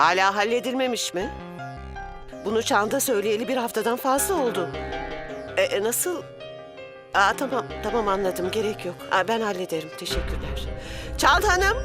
Hala halledilmemiş mi? Bunu çanda söyleyeli bir haftadan fazla oldu. E, e, nasıl? Aa, tamam, tamam anladım. Gerek yok. Aa, ben hallederim. Teşekkürler. Çağat Hanım.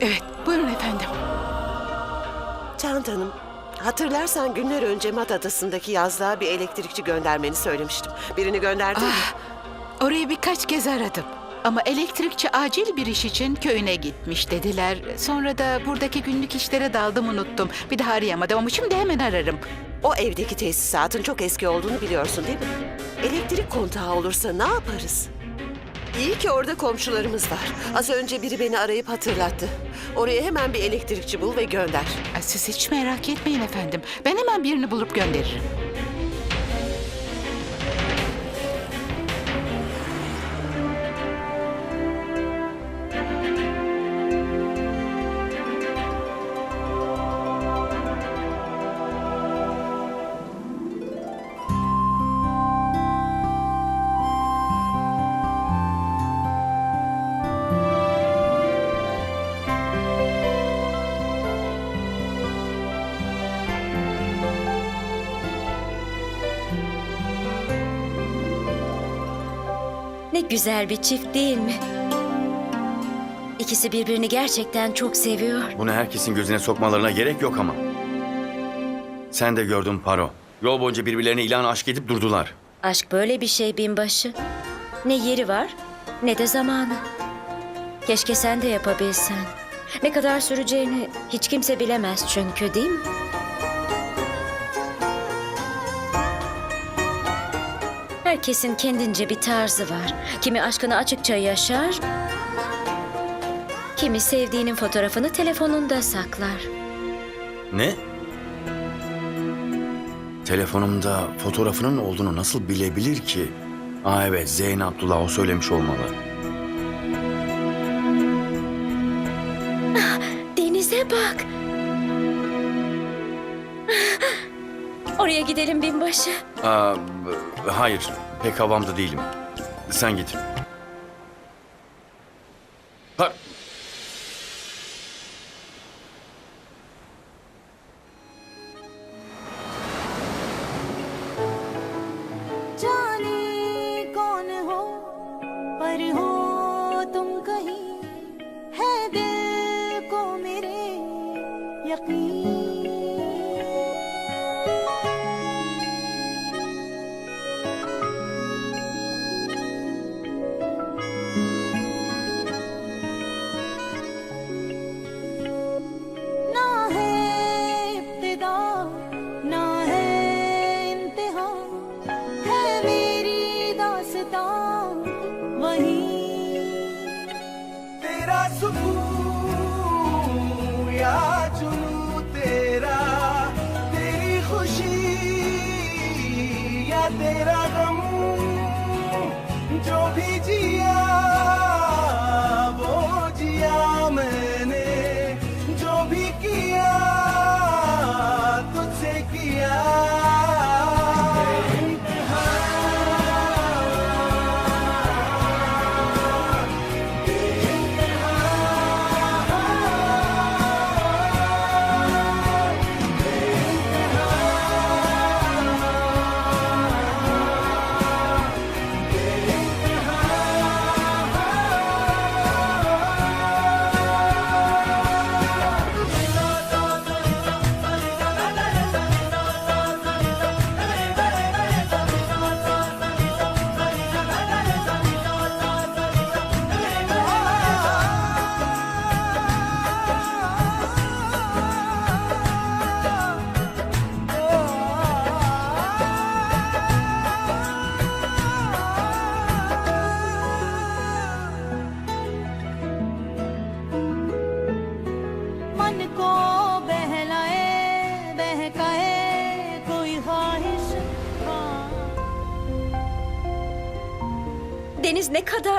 Evet, buyurun efendim. Çağat Hanım. Hatırlarsan günler önce Mat Adası'ndaki yazlığa bir elektrikçi göndermeni söylemiştim. Birini gönderdin mi? Ah, orayı birkaç kez aradım. Ama elektrikçi acil bir iş için köyüne gitmiş dediler. Sonra da buradaki günlük işlere daldım unuttum. Bir daha arayamadım ama şimdi hemen ararım. O evdeki tesisatın çok eski olduğunu biliyorsun değil mi? Elektrik kontağı olursa ne yaparız? İyi ki orada komşularımız var. Az önce biri beni arayıp hatırlattı. Oraya hemen bir elektrikçi bul ve gönder. Siz hiç merak etmeyin efendim. Ben hemen birini bulup gönderirim. Ne güzel bir çift değil mi? İkisi birbirini gerçekten çok seviyor. Bunu herkesin gözüne sokmalarına gerek yok ama. Sen de gördün Paro. Yol boyunca birbirlerine ilan aşk edip durdular. Aşk böyle bir şey binbaşı. Ne yeri var ne de zamanı. Keşke sen de yapabilsen. Ne kadar süreceğini hiç kimse bilemez çünkü değil mi? Herkesin kendince bir tarzı var. Kimi aşkını açıkça yaşar, kimi sevdiğinin fotoğrafını telefonunda saklar. Ne? Telefonumda fotoğrafının olduğunu nasıl bilebilir ki? Aa evet Zeyn Abdullah o söylemiş olmalı. Denize bak. Oraya gidelim binbaşı. Aa, hayır pek havamda değilim. Sen git.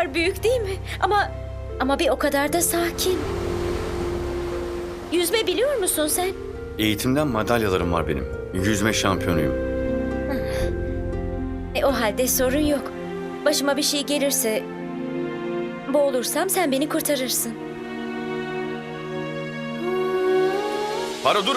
Kadar büyük değil mi? Ama ama bir o kadar da sakin. Yüzme biliyor musun sen? eğitimden madalyalarım var benim. Yüzme şampiyonuyum. E, o halde sorun yok. Başıma bir şey gelirse boğulursam sen beni kurtarırsın. Paro dur.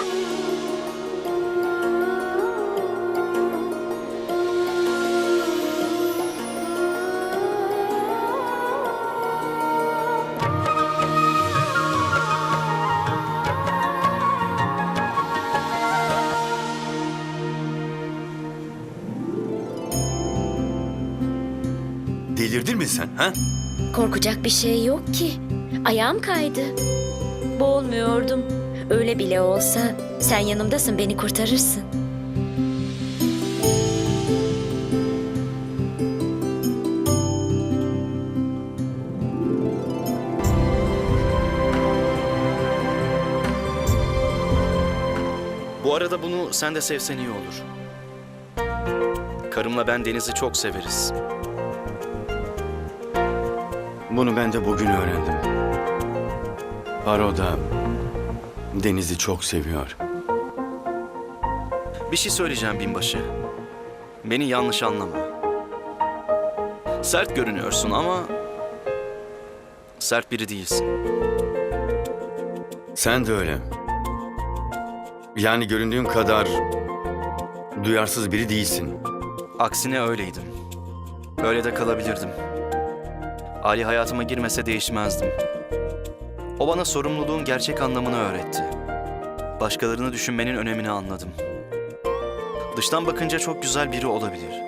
Ha? Korkacak bir şey yok ki. Ayağım kaydı. Boğulmuyordum. Öyle bile olsa sen yanımdasın beni kurtarırsın. Bu arada bunu sen de sevsen iyi olur. Karımla ben Deniz'i çok severiz. Bunu ben de bugün öğrendim. Paro da Deniz'i çok seviyor. Bir şey söyleyeceğim binbaşı. Beni yanlış anlama. Sert görünüyorsun ama... Sert biri değilsin. Sen de öyle. Yani göründüğün kadar duyarsız biri değilsin. Aksine öyleydim. Öyle de kalabilirdim. Ali hayatıma girmese değişmezdim. O bana sorumluluğun gerçek anlamını öğretti. Başkalarını düşünmenin önemini anladım. Dıştan bakınca çok güzel biri olabilir.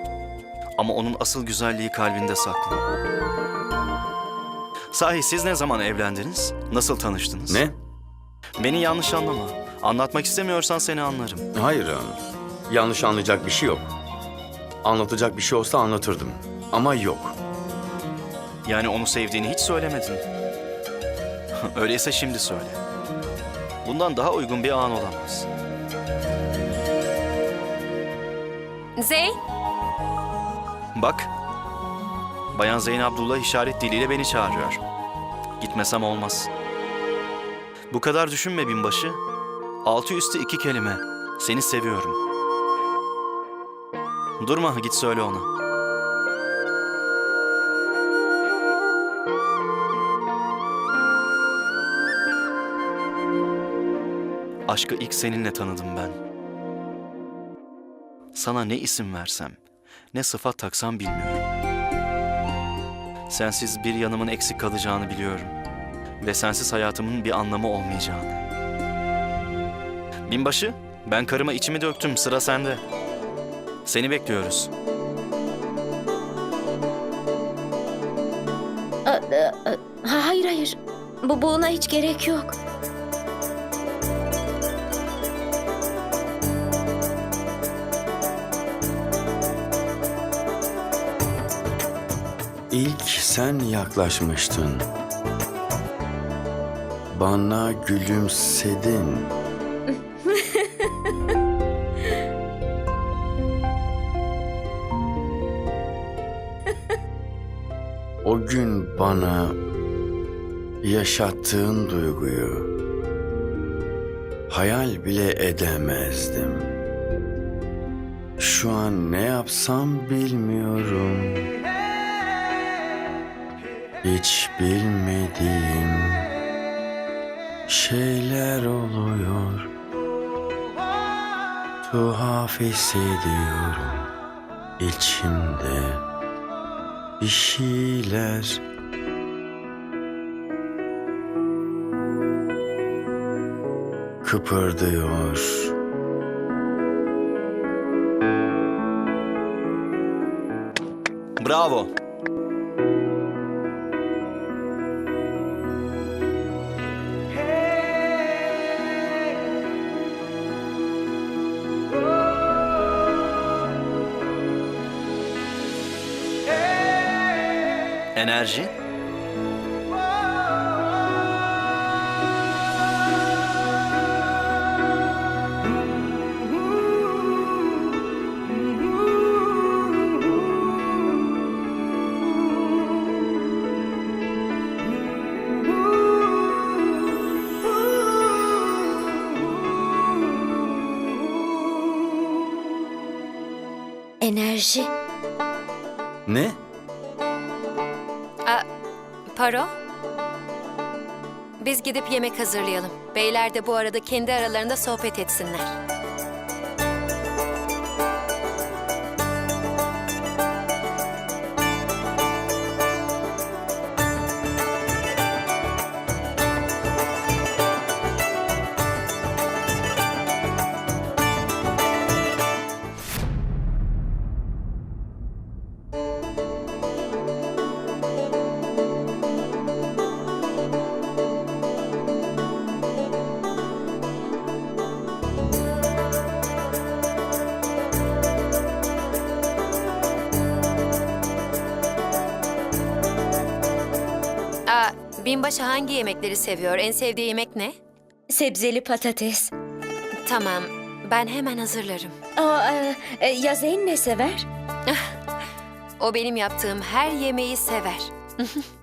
Ama onun asıl güzelliği kalbinde saklı. Sahi siz ne zaman evlendiniz? Nasıl tanıştınız? Ne? Beni yanlış anlama. Anlatmak istemiyorsan seni anlarım. Hayır. Yanlış anlayacak bir şey yok. Anlatacak bir şey olsa anlatırdım. Ama yok. Yani onu sevdiğini hiç söylemedin. Öyleyse şimdi söyle. Bundan daha uygun bir an olamaz. Zey, Bak. Bayan Zeyn Abdullah işaret diliyle beni çağırıyor. Gitmesem olmaz. Bu kadar düşünme binbaşı. Altı üstü iki kelime. Seni seviyorum. Durma git söyle ona. Aşkı ilk seninle tanıdım ben. Sana ne isim versem, ne sıfat taksam bilmiyorum. Sensiz bir yanımın eksik kalacağını biliyorum. Ve sensiz hayatımın bir anlamı olmayacağını. Binbaşı, ben karıma içimi döktüm, sıra sende. Seni bekliyoruz. Hayır hayır. Bu buna hiç gerek yok. İlk sen yaklaşmıştın. Bana gülümsedin. o gün bana yaşattığın duyguyu hayal bile edemezdim. Şu an ne yapsam bilmiyorum. Hiç bilmediğim şeyler oluyor. Tuhaf hissediyorum içimde bir şeyler. Kıpırdıyor. Bravo. Enerji. Enerji. Ne? Paro. Biz gidip yemek hazırlayalım. Beyler de bu arada kendi aralarında sohbet etsinler. Aa, binbaşı hangi yemekleri seviyor? En sevdiği yemek ne? Sebzeli patates. Tamam, ben hemen hazırlarım. Aa, e, e, ya Zeyn ne sever? O benim yaptığım her yemeği sever.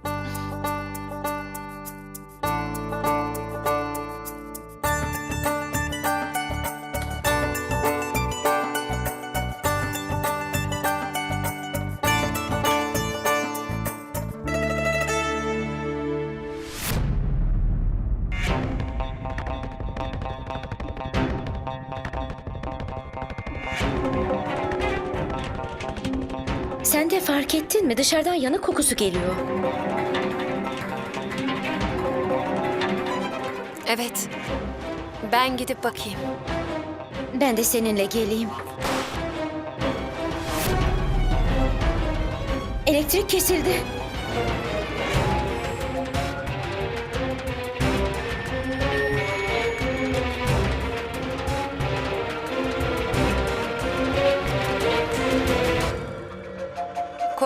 Sen de fark ettin mi? Dışarıdan yanık kokusu geliyor. Evet, ben gidip bakayım. Ben de seninle geleyim. Elektrik kesildi.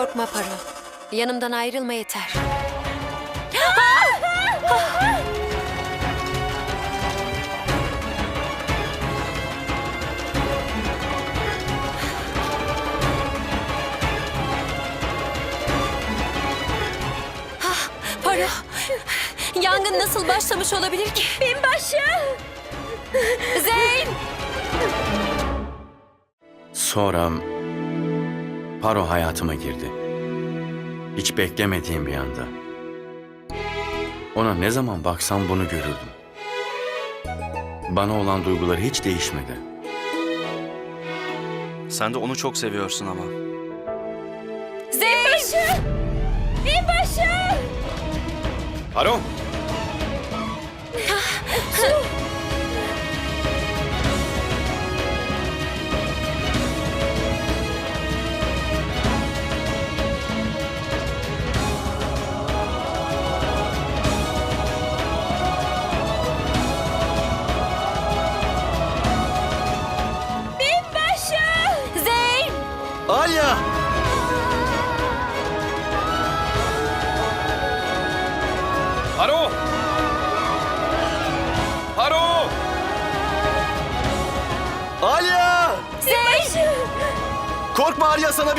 Korkma Paro. Yanımdan ayrılma yeter. Ah, Paro. Yangın nasıl başlamış olabilir ki? Binbaşı! Zeyn! Sonra Paro hayatıma girdi. Hiç beklemediğim bir anda. Ona ne zaman baksam bunu görürdüm. Bana olan duyguları hiç değişmedi. Sen de onu çok seviyorsun ama. Zeyn! Paro! Zeyn!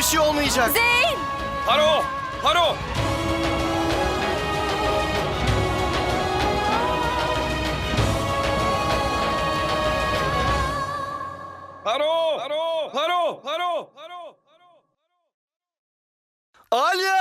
Bir şey olmayacak. Zeyn! Paro! Paro! Paro! Paro! Paro! Paro! Paro! Alya!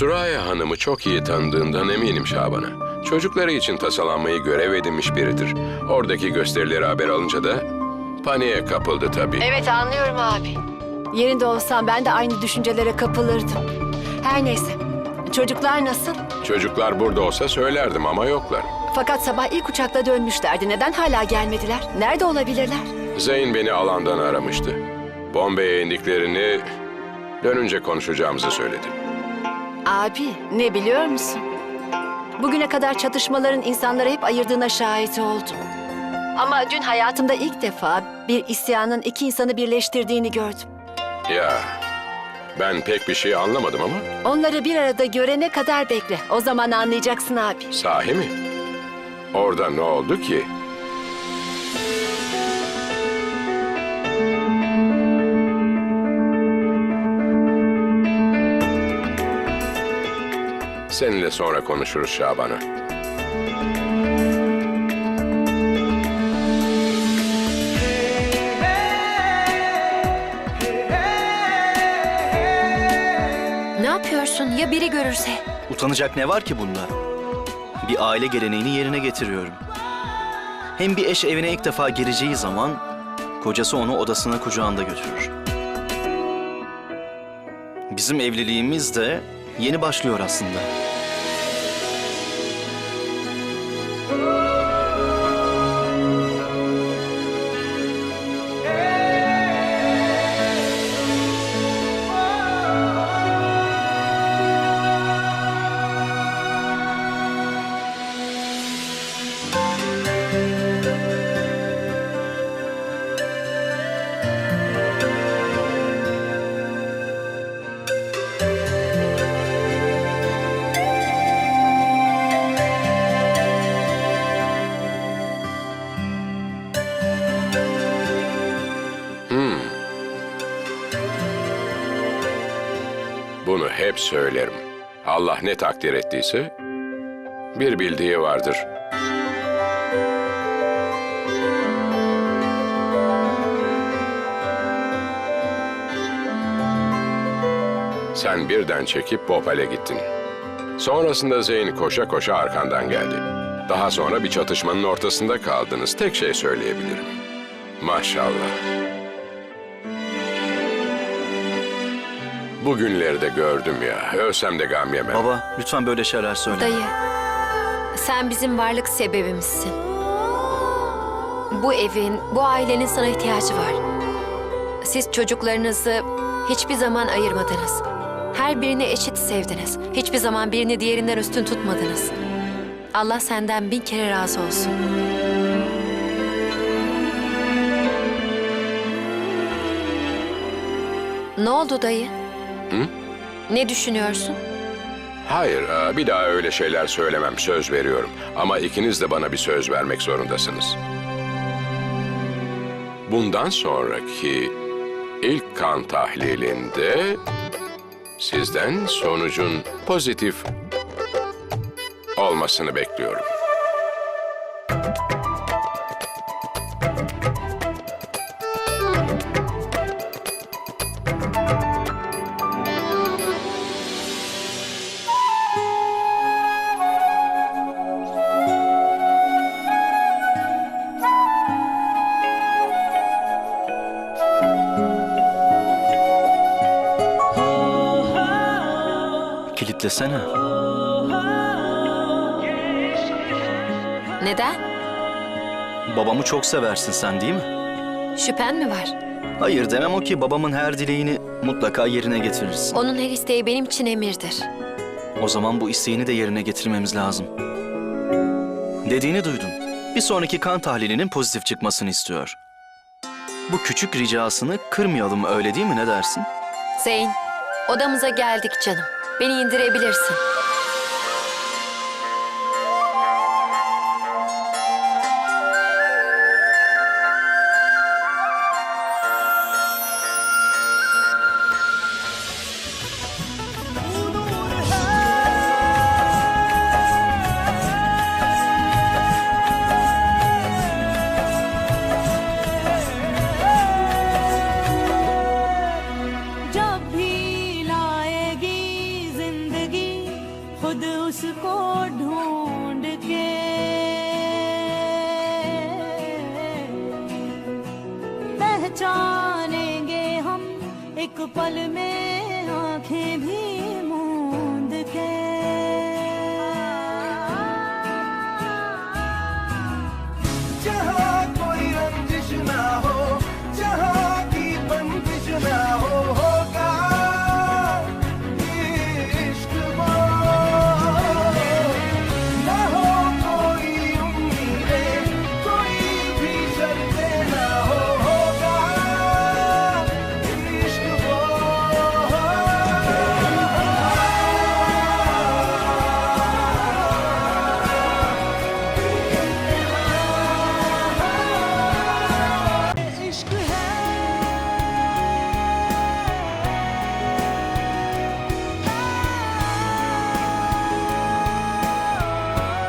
Suraya Hanım'ı çok iyi tanıdığından eminim Şaban'a. Çocukları için tasalanmayı görev edinmiş biridir. Oradaki gösterileri haber alınca da paniğe kapıldı tabii. Evet anlıyorum abi. Yerinde olsam ben de aynı düşüncelere kapılırdım. Her neyse. Çocuklar nasıl? Çocuklar burada olsa söylerdim ama yoklar. Fakat sabah ilk uçakla dönmüşlerdi. Neden hala gelmediler? Nerede olabilirler? Zeyn beni alandan aramıştı. Bombay'a indiklerini dönünce konuşacağımızı söyledi. Abi ne biliyor musun? Bugüne kadar çatışmaların insanları hep ayırdığına şahit oldum. Ama dün hayatımda ilk defa bir isyanın iki insanı birleştirdiğini gördüm. Ya ben pek bir şey anlamadım ama Onları bir arada görene kadar bekle. O zaman anlayacaksın abi. sahi mi? Orada ne oldu ki? Seninle sonra konuşuruz Şaban'a. Ne yapıyorsun? Ya biri görürse? Utanacak ne var ki bunda? Bir aile geleneğini yerine getiriyorum. Hem bir eş evine ilk defa gireceği zaman kocası onu odasına kucağında götürür. Bizim evliliğimiz de yeni başlıyor aslında. Söylerim. Allah ne takdir ettiyse bir bildiği vardır. Sen birden çekip Bhopal'e gittin. Sonrasında Zeyn koşa koşa arkandan geldi. Daha sonra bir çatışmanın ortasında kaldınız. Tek şey söyleyebilirim. Maşallah. Bugünleri de gördüm ya. Ölsem de gam yemem. Baba lütfen böyle şeyler söyle. Dayı, sen bizim varlık sebebimizsin. Bu evin, bu ailenin sana ihtiyacı var. Siz çocuklarınızı hiçbir zaman ayırmadınız. Her birini eşit sevdiniz. Hiçbir zaman birini diğerinden üstün tutmadınız. Allah senden bin kere razı olsun. Ne oldu dayı? Hı? Ne düşünüyorsun? Hayır, e, bir daha öyle şeyler söylemem. Söz veriyorum. Ama ikiniz de bana bir söz vermek zorundasınız. Bundan sonraki ilk kan tahlilinde sizden sonucun pozitif olmasını bekliyorum. Kilitlesene. Neden? Babamı çok seversin sen değil mi? Şüphen mi var? Hayır demem o ki babamın her dileğini mutlaka yerine getirirsin. Onun her isteği benim için emirdir. O zaman bu isteğini de yerine getirmemiz lazım. Dediğini duydum. Bir sonraki kan tahlilinin pozitif çıkmasını istiyor. Bu küçük ricasını kırmayalım öyle değil mi ne dersin? Zeyn, odamıza geldik canım. Beni indirebilirsin.